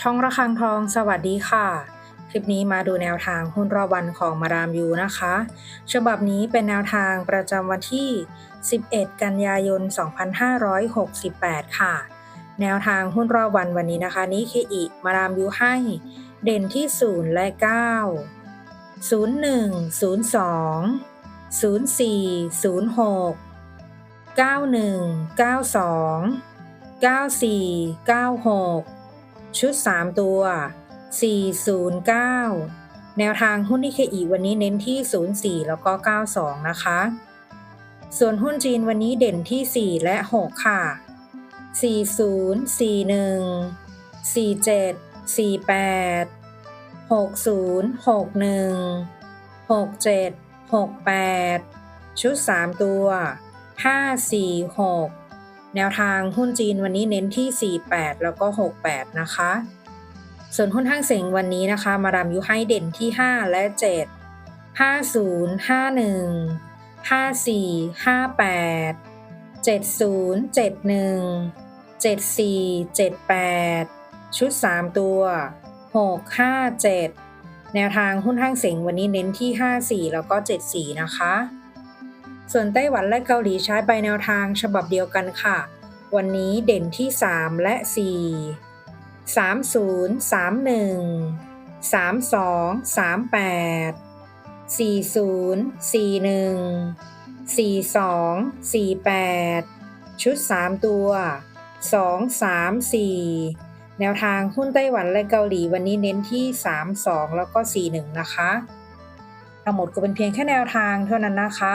ช่องระฆังทองสวัสดีค่ะ คลิปนี้มาดูแนวทางหุ้นรอบวันของมารามยูนะคะ ฉบับนี้เป็นแนวทางประจำวันที่ 11 กันยายน 2568 ค่ะ แนวทางหุ้นรอบวันวันนี้นะคะนี้เคอิมารามยูให้ เด่นที่ 0 และ 9 01 02 04 06 91 92 94 96 ชุด 3 ตัว 409 แนวทางหุ้นนิเคอีวันนี้เน้นที่ 04 แล้วก็ 92 นะคะ ส่วนหุ้นจีนวันนี้เด่นที่ 4 และ 6 ค่ะ 40 41 47 48 60 61 67 68 ชุด 3 ตัว 5 4 6 แนวทางหุ้นจีนวันนี้เน้นที่ 48 แล้วก็ 68 นะคะ ส่วนหุ้นห้างเสงวันนี้นะคะ มารามยูให้เด่นที่ 5 และ 7 50 51 54 58 70 71 74 78 ชุด 3 ตัว 6 5 7 แนวทางหุ้นห้างเสงวันนี้เน้นที่ 54 แล้วก็ 74 นะคะ ส่วนไต้หวันและเกาหลีใช้ใบแนวทางฉบับเดียวกันค่ะ วันนี้เด่นที่ 3 และ 4 30 31 32 38 40 41 42 48 ชุด 3 ตัว 2 3 4 แนวทางหุ้นไต้หวันและเกาหลีวันนี้เน้นที่ 3 2 แล้วก็ 4 1 นะคะทั้งหมดก็เป็นเพียงแค่แนวทางเท่านั้นนะคะ